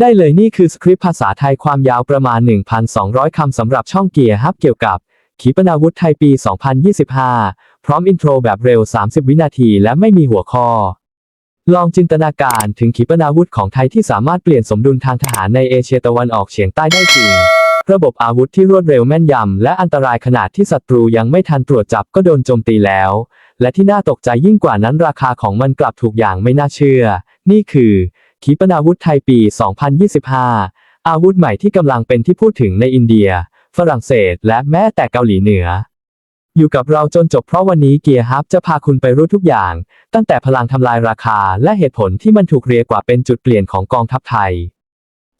ได้เลยนี่คือสคริปต์ภาษาไทยความยาวประมาณ 1,200 คำสำหรับช่องเกียร์ฮับเกี่ยวกับขีปนาวุธไทยปี 2025 พร้อมอินโทรแบบเร็ว 30 วินาทีและไม่มีหัวข้อ ลองจินตนาการถึงขีปนาวุธของไทยที่สามารถเปลี่ยนสมดุลทางทหารในเอเชียตะวันออกเฉียงใต้ได้จริง ระบบอาวุธที่รวดเร็วแม่นยำ และอันตรายขนาดที่ศัตรูยังไม่ทันตรวจจับก็โดนโจมตีแล้ว และที่น่าตกใจยิ่งกว่านั้นราคาของมันกลับถูกอย่างไม่น่าเชื่อ นี่คือ ขีปนาวุธไทยปี 2025 อาวุธใหม่ที่กำลังเป็นที่พูดถึงในอินเดีย ฝรั่งเศส และแม้แต่เกาหลีเหนือ อยู่กับเราจนจบเพราะวันนี้เกียร์ฮับจะพาคุณไปรู้ทุกอย่าง ตั้งแต่พลังทำลายราคาและเหตุผลที่มันถูกเรียกว่าเป็นจุดเปลี่ยนของกองทัพไทย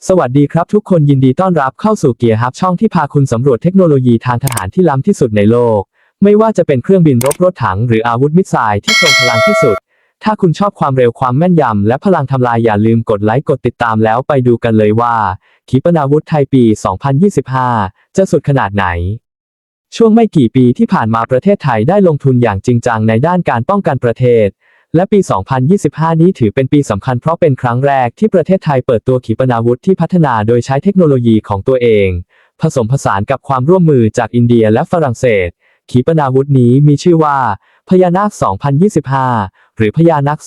สวัสดีครับทุกคนยินดีต้อนรับเข้าสู่เกียร์ฮับช่องที่พาคุณสำรวจเทคโนโลยีทางทหารที่ล้ำที่สุดในโลก ไม่ว่าจะเป็นเครื่องบินรบรถถัง หรืออาวุธมิสไซล์ที่ทรงพลังที่สุด ถ้าคุณชอบความเร็วความแม่นยำและพลังทำลายอย่าลืมกดไลค์กดติดตามแล้วไปดูกันเลยว่าขีปนาวุธไทยปี 2025 จะสุดขนาดไหน ช่วงไม่กี่ปีที่ผ่านมาประเทศไทยได้ลงทุนอย่างจริงจังในด้านการป้องกันประเทศ และปี 2025 นี้ถือเป็นปีสำคัญเพราะเป็นครั้งแรกที่ประเทศไทยเปิดตัวขีปนาวุธที่พัฒนาโดยใช้เทคโนโลยีของตัวเอง ผสมผสานกับความร่วมมือจากอินเดียและฝรั่งเศส ขีปนาวุธนี้มีชื่อว่า พญานาค 2025 หรือพญานาค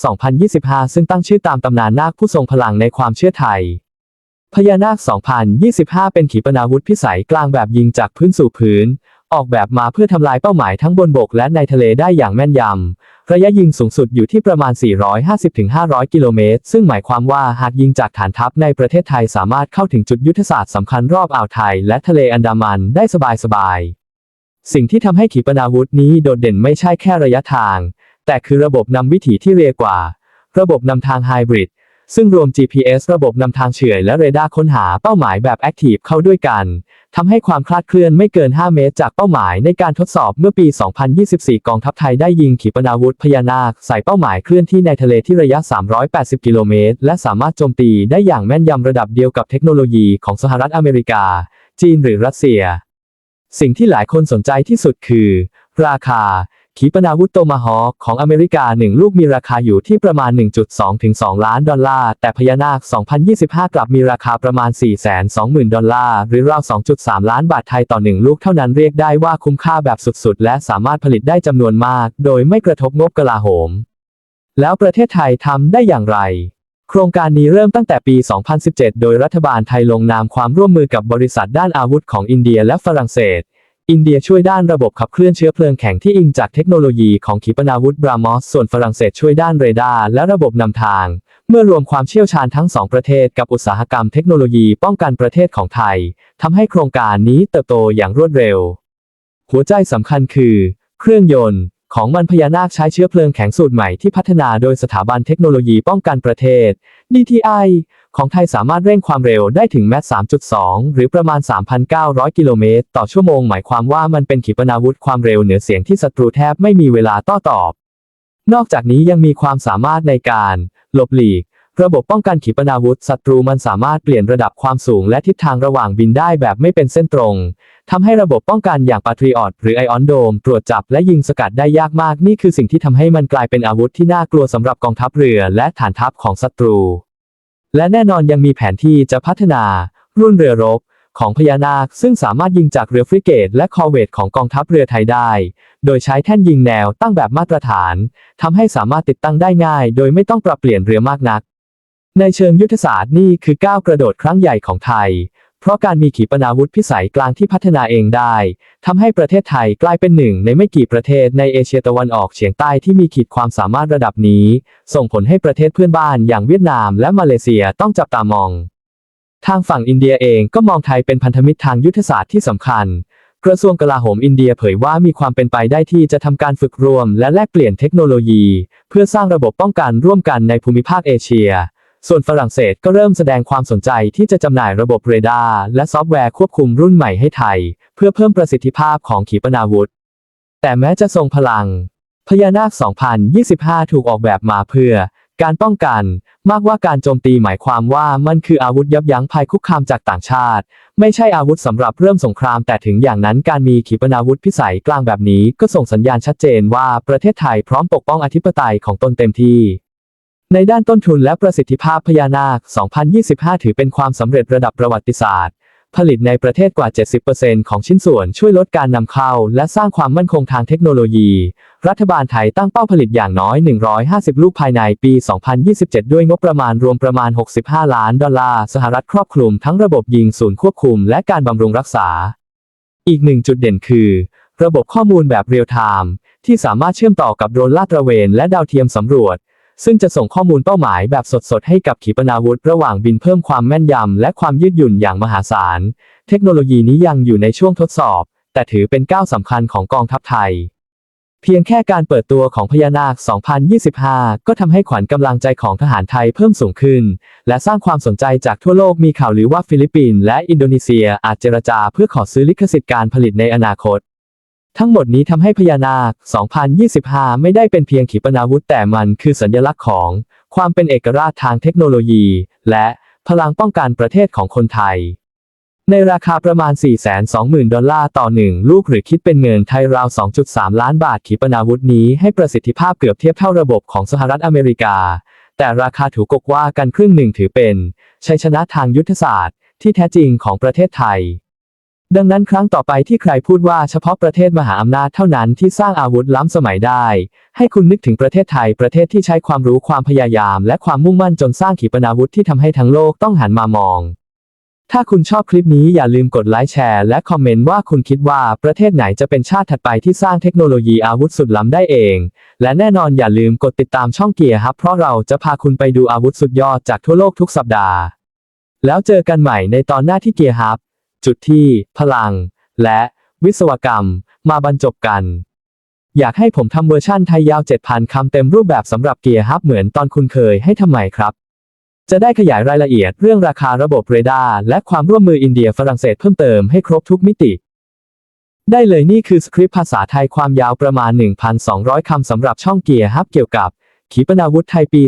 2025 ซึ่งตั้งชื่อตามตำนานนาคผู้ทรงพลังในความเชื่อไทยพญานาค 2025 เป็นขีปนาวุธพิสัยกลางแบบยิงจากพื้นสู่พื้น ออกแบบมาเพื่อทำลายเป้าหมายทั้งบนบกและในทะเลได้อย่างแม่นยำ ระยะยิงสูงสุดอยู่ที่ประมาณ 450-500 กิโลเมตร ซึ่งหมายความว่าหากยิงจากฐานทัพในประเทศไทยสามารถเข้าถึงจุดยุทธศาสตร์สำคัญรอบอ่าวไทยและทะเลอันดามันได้สบายๆ สิ่งที่ทำให้ขีปนาวุธนี้โดดเด่นไม่ใช่แค่ระยะทาง แต่คือระบบนำวิถีที่เร็วกว่า ระบบนำทางไฮบริด ซึ่งรวม GPS ระบบนำทางเฉื่อยและเรดาร์ค้นหาเป้าหมายแบบแอคทีฟเข้าด้วยกันทำให้ความคลาดเคลื่อนไม่เกิน 5 เมตรจากเป้าหมายในการทดสอบเมื่อปี 2024 กองทัพไทยได้ยิงขีปนาวุธพญานาค ใส่เป้าหมายเคลื่อนที่ในทะเลที่ระยะ 380 กิโลเมตร และสามารถโจมตีได้อย่างแม่นยำระดับเดียวกับเทคโนโลยีของสหรัฐอเมริกา จีนหรือรัสเซีย สิ่งที่หลายคนสนใจที่สุดคือ ราคา ขีปนาวุธโตมาฮอของอเมริกาหนึ่งลูกมีราคาอยู่ที่ประมาณ 1.2 ถึง 2 ล้านดอลลาร์ แต่พญานาค 2025 กลับมีราคาประมาณ 420,000 ดอลลาร์ หรือราว 2.3 ล้านบาทไทยต่อหนึ่งลูกเท่านั้นเรียกได้ว่าคุ้มค่าแบบสุดๆ และสามารถผลิตได้จำนวนมาก โดยไม่กระทบงบกลาโหม แล้วประเทศไทยทำได้อย่างไรโครงการนี้เริ่มตั้งแต่ปี 2017 โดยรัฐบาลไทยลงนามความร่วมมือกับบริษัทด้านอาวุธของอินเดียและฝรั่งเศส อินเดียช่วยด้านระบบขับเคลื่อนเชื้อเพลิงแข็งที่อิงจากเทคโนโลยีของขีปนาวุธบรามอส ส่วนฝรั่งเศสช่วยด้านเรดาร์และระบบนำทาง เมื่อรวมความเชี่ยวชาญทั้งสองประเทศกับอุตสาหกรรมเทคโนโลยีป้องกันประเทศของไทยทำให้โครงการนี้เติบโตอย่างรวดเร็ว หัวใจสำคัญคือ เครื่องยนต์ของมันพญานาคใช้เชื้อเพลิงแข็งสูตรใหม่ที่พัฒนาโดยสถาบันเทคโนโลยีป้องกันประเทศ DTI ของไทยสามารถเร่งความเร็วได้ถึงแมส3.2 หรือประมาณ 3,900 กิโลเมตร ต่อชั่วโมง หมายความว่ามันเป็นขีปนาวุธความเร็วเหนือเสียงที่ศัตรูแทบไม่มีเวลาต้อตอบ นอกจากนี้ยังมีความสามารถในการหลบหลีก ระบบป้องกันขีปนาวุธศัตรูมันสามารถเปลี่ยนระดับความสูงและทิศทางระหว่างบินได้แบบไม่เป็นเส้นตรงทำให้ระบบป้องกันอย่างปาทริออตหรือไอออนโดมตรวจจับและยิงสกัดได้ยากมาก นี่คือสิ่งที่ทำให้มันกลายเป็นอาวุธที่น่ากลัวสำหรับกองทัพเรือและฐานทัพของศัตรู และแน่นอนยังมีแผนที่จะพัฒนา รุ่นเรือรบของพญานาค ซึ่งสามารถยิงจากเรือฟริเกต และคอเวตของกองทัพเรือไทยได้ โดยใช้แท่นยิงแนวตั้งแบบมาตรฐานทำให้สามารถติดตั้งได้ง่าย โดยไม่ต้องปรับเปลี่ยนเรือมากนัก ในเชิงยุทธศาสตร์นี่คือก้าวกระโดดครั้งใหญ่ของไทย เพราะการมีขีปนาวุธพิสัยกลางที่พัฒนาเองได้ทำให้ประเทศไทยกลายเป็นหนึ่งในไม่กี่ประเทศในเอเชียตะวันออกเฉียงใต้ที่มีขีดความสามารถระดับนี้ ส่งผลให้ประเทศเพื่อนบ้านอย่างเวียดนามและมาเลเซียต้องจับตามอง ทางฝั่งอินเดียเองก็มองไทยเป็นพันธมิตรทางยุทธศาสตร์ที่สำคัญกระทรวงกลาโหมอินเดียเผยว่ามีความเป็นไปได้ที่จะทำการฝึกรวมและแลกเปลี่ยนเทคโนโลยี เพื่อสร้างระบบป้องกันร่วมกันในภูมิภาคเอเชีย ส่วนฝรั่งเศสก็เริ่มแสดงความสนใจที่จะจำหน่ายระบบเรดาร์และซอฟต์แวร์ควบคุมรุ่นใหม่ให้ไทย เพื่อเพิ่มประสิทธิภาพของขีปนาวุธ แต่แม้จะทรงพลัง พญานาค 2025 ถูกออกแบบมาเพื่อ การป้องกัน มากกว่าการโจมตีหมายความว่ามันคืออาวุธยับยั้งภัยคุกคามจากต่างชาติ ไม่ใช่อาวุธสำหรับเริ่มสงคราม แต่ถึงอย่างนั้นการมีขีปนาวุธพิสัยกลางแบบนี้ก็ส่งสัญญาณชัดเจนว่าประเทศไทยพร้อมปกป้องอธิปไตยของตนเต็มที่ ในด้านต้นทุนและประสิทธิภาพพญานาค 2025 ถือเป็นความสำเร็จระดับประวัติศาสตร์ ผลิตในประเทศกว่า 70%ของชิ้นส่วนช่วยลดการนำเข้า และสร้างความมั่นคงทางเทคโนโลยี รัฐบาลไทยตั้งเป้าผลิตอย่างน้อย 150 ลูกภายในปี 2027 ด้วยงบประมาณรวมประมาณ 65 ล้านดอลลาร์สหรัฐครอบคลุมทั้งระบบยิงศูนย์ควบคุม และการบำรุงรักษา อีกหนึ่งจุดเด่นคือ ระบบข้อมูลแบบเรียลไทม์ที่สามารถเชื่อมต่อกับโดรนลาดตระเวนและดาวเทียมสำรวจ ซึ่งจะส่งข้อมูลเป้าหมายแบบสดๆ ให้กับขีปนาวุธระหว่างบินเพิ่มความแม่นยำและความยืดหยุ่นอย่างมหาศาล เทคโนโลยีนี้ยังอยู่ในช่วงทดสอบ แต่ถือเป็นก้าวสำคัญของกองทัพไทย เพียงแค่การเปิดตัวของพญานาค 2025 ก็ทำให้ขวัญกำลังใจของทหารไทยเพิ่มสูงขึ้น และสร้างความสนใจจากทั่วโลกมีข่าวลือว่าฟิลิปปินส์และอินโดนีเซียอาจเจรจาเพื่อขอซื้อลิขสิทธิ์การผลิตในอนาคต ทั้งหมดนี้ทำให้พญานาค 2025 ไม่ได้เป็นเพียงขีปนาวุธแต่มันคือสัญลักษณ์ของ ความเป็นเอกราชทางเทคโนโลยี และพลังป้องกันประเทศของคนไทย ในราคาประมาณ 420,000 ดอลลาร์ต่อหนึ่งลูกหรือคิดเป็นเงินไทยราว 2.3 ล้านบาทขีปนาวุธนี้ให้ประสิทธิภาพเกือบเทียบเท่าระบบของสหรัฐอเมริกา แต่ราคาถูกกกว่ากันครึ่งหนึ่งถือเป็น ชัยชนะทางยุทธศาสตร์ ที่แท้จริงของประเทศไทย ดังนั้นครั้งต่อไปที่ใครพูดว่าเฉพาะประเทศมหาอำนาจเท่านั้นที่สร้างอาวุธล้ำสมัยได้ ให้คุณนึกถึงประเทศไทยประเทศที่ใช้ความรู้ความพยายาม และความมุ่งมั่นจนสร้างขีปนาวุธที่ทำให้ทั้งโลกต้องหันมามอง ถ้าคุณชอบคลิปนี้อย่าลืมกดไลค์แชร์และคอมเมนต์ว่าคุณคิดว่าประเทศไหนจะเป็นชาติถัดไปที่สร้างเทคโนโลยีอาวุธสุดล้ำได้เอง และแน่นอนอย่าลืมกดติดตามช่องเกียร์ฮับเพราะเราจะพาคุณไปดูอาวุธสุดยอดจากทั่วโลกทุกสัปดาห์ แล้วเจอกันใหม่ในตอนหน้าที่เกียร์ฮับ จุดที่ พลัง และวิศวกรรม มาบรรจบกัน อยากให้ผมทำเวอร์ชั่นไทยยาว 7,000 คำเต็มรูปแบบสำหรับเกียร์ฮับเหมือนตอนคุณเคยให้ทำไมครับ จะได้ขยายรายละเอียดเรื่องราคาระบบเรดาร์และความร่วมมืออินเดียฝรั่งเศสเพิ่มเติมให้ครบทุกมิติ ได้เลยนี่คือสคริปต์ภาษาไทยความยาวประมาณ 1,200 คำสำหรับช่องเกียร์ฮับเกี่ยวกับขีปนาวุธไทยปี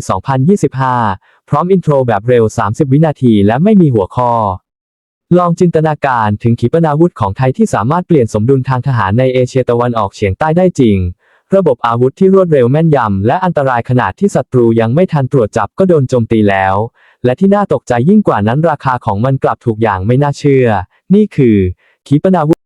2025 พร้อมอินโทรแบบเร็ว 30 วินาทีและไม่มีหัวข้อ ลองจินตนาการถึงขีปนาวุธของไทยที่สามารถเปลี่ยนสมดุลทางทหารในเอเชียตะวันออกเฉียงใต้ได้จริง ระบบอาวุธที่รวดเร็วแม่นยำและอันตรายขนาดที่ศัตรูยังไม่ทันตรวจจับก็โดนโจมตีแล้ว และที่น่าตกใจยิ่งกว่านั้นราคาของมันกลับถูกอย่างไม่น่าเชื่อ นี่คือ ขีปนาวุธ